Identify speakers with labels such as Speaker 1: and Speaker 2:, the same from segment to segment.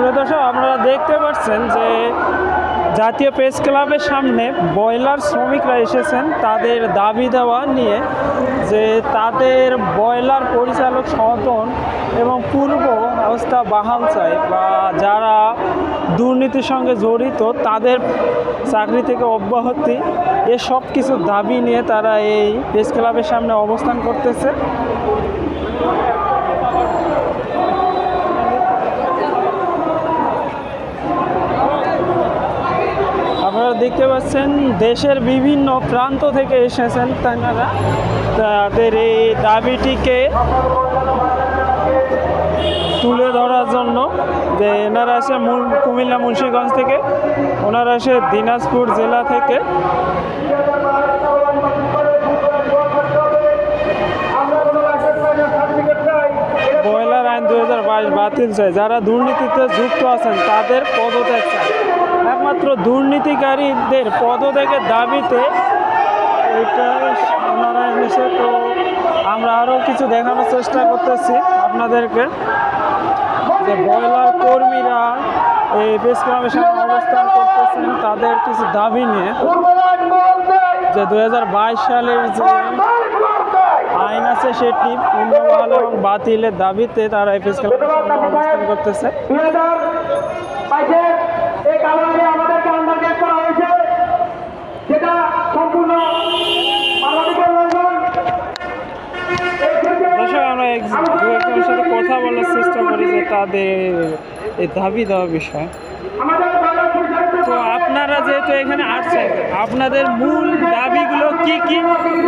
Speaker 1: প্রিয় দর্শক, আপনারা দেখতে পাচ্ছেন যে জাতীয় প্রেস ক্লাবের সামনে বয়লার শ্রমিকরা এসেছেন। তাদের দাবি দেওয়া নিয়ে যে তাদের বয়লার পরিচালক সদন এবং পূর্ব অবস্থা বাহাল চাই বা যারা দুর্নীতির সঙ্গে জড়িত, তাদের চাকরি থেকে অব্যাহতি। এসব কিছু দাবি নিয়ে তারা এই প্রেস ক্লাবের সামনে অবস্থান করতেছে। আপনারা দেখতে পাচ্ছেন, দেশের বিভিন্ন প্রান্ত থেকে এসেছেন তারা তাদের এই দাবিটিকে তুলে ধরার জন্য যে এনারা আসে কুমিল্লা মুন্সীগঞ্জ থেকে, ওনারা আসে দিনাজপুর জেলা থেকে বয়লার আইন দু হাজার বাইশ বাতিল চাই। যারা দুর্নীতিতে যুক্ত আছেন, তাদের পদত্যাগ চাই। একমাত্র দুর্নীতিকারীদের পদত্যাগের দাবিতে এটা ওনারা এনেছে তো আমরা আরও কিছু দেখানোর চেষ্টা করতেছি আপনাদেরকে। যে বয়লার কর্মীরা এই প্রেস ক্লাবের সামনে অবস্থান করতেছেন, তাদের কিছু দাবি নিয়ে। যে দু হাজার বাইশ সালের যে আইন আছে সেটি এবং বাতিলের দাবিতে তারা এই অবস্থান করতেছে।
Speaker 2: কারণে আমাদেরকে আন্ডারগ্রেড করা হয়েছে। যেটা সম্পূর্ণ
Speaker 1: আমরা একজনের সাথে কথা বলার চেষ্টা করি যে তাদের এই দাবি দেওয়া বিষয়। তো আপনারা যেহেতু এখানে আসছেন আপনাদের মূল দাবিগুলো কি কি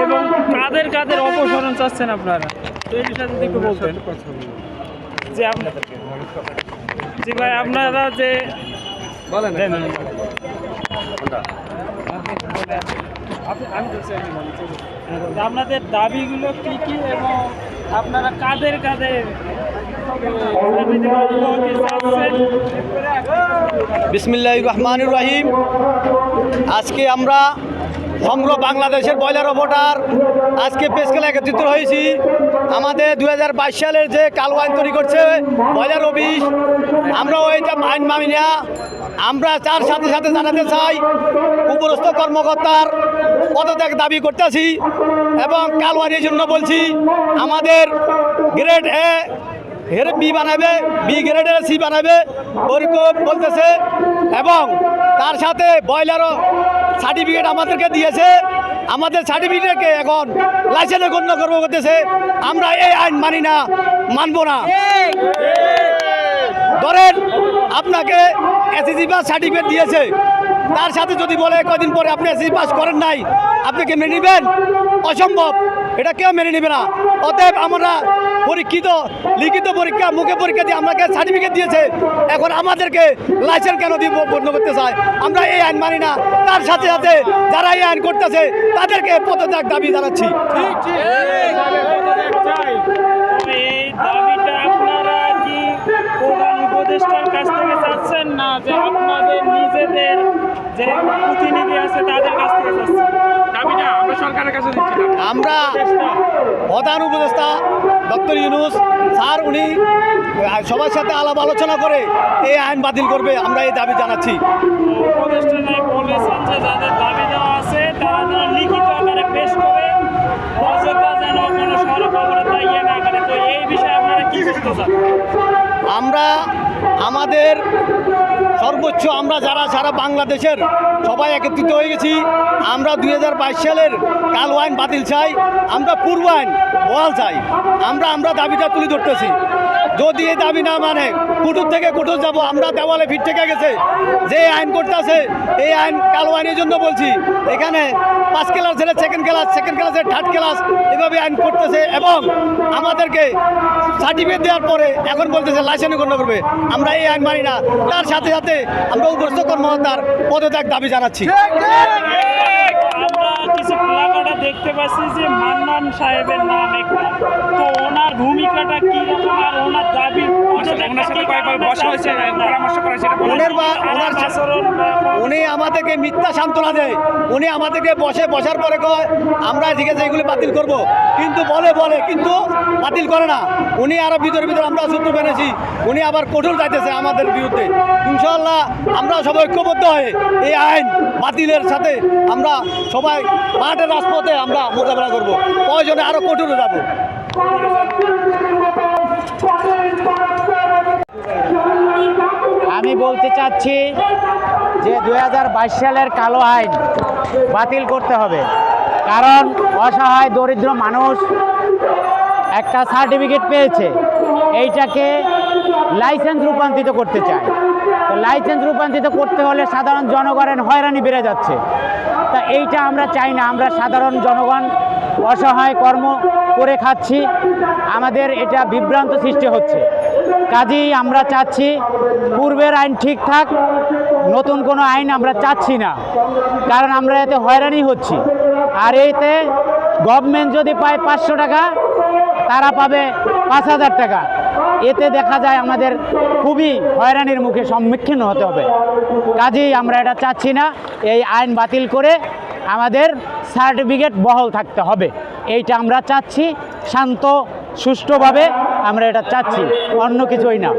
Speaker 1: এবং কাদের কাদের অপসারণ চাচ্ছেন আপনারা? তো এই বিষয়ে যদি একটু বলতেন। যে আপনাদের। জি ভাই আপনারা যে বলেন। আপনাদের দাবিগুলো কি কি এবং আপনারা কাদের কাদের
Speaker 3: বিসমিল্লাহ রহমান রাহিম। আজকে আমরা সমগ্র বাংলাদেশের বয়লার ভোটার আজকে পেশকেলা একত্রিত হয়েছি। আমাদের দুই হাজার বাইশ সালের যে কালো আইন তৈরি করছে বয়লার অফিস আমরা ওই যে আইন মানি না আমরা তার সাথে সাথে জানাতে চাই উপরস্থ কর্মকর্তার পদত্যাগ দাবি করতেছি এবং কালো আইনের জন্য বলছি, আমাদের গ্রেড এ, এর বি বানাবে, বি গ্রেডের সি বানাবে ওরকম বলতেছে এবং তার সাথে ব্রয়লারও সার্টিফিকেট আমাদেরকে দিয়েছে, আমাদের সার্টিফিকেটকে এখন লাইসেন্সে গণ্য করব করতেছে আমরা এই আইন মানি না, মানবো না। ধরেন আপনাকে এসএসসি পাস সার্টিফিকেট দিয়েছে তার সাথে যদি বলে কদিন পরে আপনি এসএসসি পাস করেন নাই আপনি কি মেনে নেবেন অসম্ভব এটা কেউ মেনে নেবে না অতএব আমরা পরীক্ষিত লিখিত পরীক্ষা মুখে পরীক্ষা দিয়ে আমাকে সার্টিফিকেট দিয়েছে এখন আমাদেরকে লাইসেন্স কেন দিয়ে বন্ধ করতে চায় আমরা এই আইন মানি না তার সাথে সাথে যারা এই আইন করতেছে তাদেরকে পদত্যাগ দাবি জানাচ্ছি
Speaker 1: এই দাবিটা আপনারা কি প্রধান উপদেষ্টার কাছ থেকে চাচ্ছেন না যে আপনাদের নিজেদের যে প্রতিনিধি আছে তাদের কাছ থেকে চাচ্ছেন? দাবিটা আমরা সরকারের কাছে দিচ্ছি
Speaker 3: আমরা প্রধান উপদেষ্টা ডক্টর ইউনুস স্যার উনি সবার সাথে আলাপ আলোচনা করে এই আইন বাতিল করবে আমরা এই দাবি জানাচ্ছি।
Speaker 1: উপদেষ্টা নাই বলেছেন যে যাদের দাবি দেওয়া আছে তারা যেন লিখিত আকারে পেশ করে অযথা যেন কোনো ইয়ে না করে। তো এই বিষয়ে আপনারা কি করতে চান?
Speaker 3: আমরা আমাদের সর্বোচ্চ আমরা যারা, সারা বাংলাদেশের সবাই একত্রিত হয়ে গেছি। আমরা দু হাজার বাইশ সালের কালো আইন বাতিল চাই। আমরা পূর্ব আইন বহাল চাই। আমরা আমরা দাবিটা তুলে ধরতেছি। যদি এই দাবি না মানে কুটুর থেকে কুটুর যাব, আমরা দেওয়ালে ফিট থেকে গেছে। যে আইন করতেছে, এই আইন কালো আইনের জন্য বলছি। এখানে পাঁচ ক্লাস ছেলে সেকেন্ড ক্লাস সেকেন্ড ক্লাসের থার্ড ক্লাস এভাবে আইন করতেছে এবং আমাদেরকে সার্টিফিকেট দেওয়ার পরে এখন বলতেছে লাইসেন্স গণ্য করবে। আমরা এই আইন মানি না। তার সাথে সাথে আমরা উপস্থ কর্মকর্তার পদত্যাগ দাবি জানাচ্ছি।
Speaker 1: দেখতে পাচ্ছি যে মান্নান সাহেবের ভূমিকাটা কি আর ওনার দাবি?
Speaker 4: ওনার সাথে কয়েকবার বসা হয়েছে পরামর্শ করা হয়েছে
Speaker 3: ওনার বা ওনার
Speaker 1: আচরণ
Speaker 3: উনি আমাদেরকে মিথ্যা সান্ত্বনা দেয়। উনি আমাদেরকে বসে বসার পরে কয় আমরা ঠিক আছে এগুলি বাতিল করব। কিন্তু বলে বলে কিন্তু বাতিল করে না। উনি আরও ভিতরে ভিতরে আমরা সূত্র পেনেছি উনি আবার কঠোর যাইতেছে আমাদের বিরুদ্ধে। ইনশাল্লাহ আমরা সবাই ঐক্যবদ্ধ হয়ে এই আইন বাতিলের সাথে আমরা সবাই মাঠের রাজপথে আমরা মোকাবেলা করব। প্রয়োজনে আরও কঠোরে যাব।
Speaker 5: আমি বলতে চাচ্ছি যে দু হাজার বাইশ সালের কালো আইন বাতিল করতে হবে। কারণ অসহায়, দরিদ্র মানুষ একটা সার্টিফিকেট পেয়েছে। এইটাকে লাইসেন্স রূপান্তরিত করতে চায়। তো লাইসেন্স রূপান্তরিত করতে হলে সাধারণ জনগণের হয়রানি বেড়ে যাচ্ছে। তা এইটা আমরা চাই না, আমরা সাধারণ জনগণ অসহায় কর্ম করে খাচ্ছি, আমাদের এটা বিভ্রান্ত সৃষ্টি হচ্ছে। কাজেই আমরা চাচ্ছি পূর্বের আইন ঠিক থাক, নতুন কোনো আইন আমরা চাচ্ছি না, কারণ আমরা এতে হয়রানি হচ্ছি। আর এতে গভর্নমেন্ট যদি পায় পাঁচশো টাকা, তারা পাবে পাঁচ হাজার টাকা। এতে দেখা যায় আমাদের খুবই হয়রানির মুখে সম্মুখীন হতে হবে। কাজেই আমরা এটা চাচ্ছি না, এই আইন বাতিল করে আমাদের সার্টিফিকেট বহল থাকতে হবে। এইটা আমরা চাচ্ছি, শান্ত, সুষ্ঠুভাবে আমরা এটা চাচ্ছি, অন্য কিছুই না।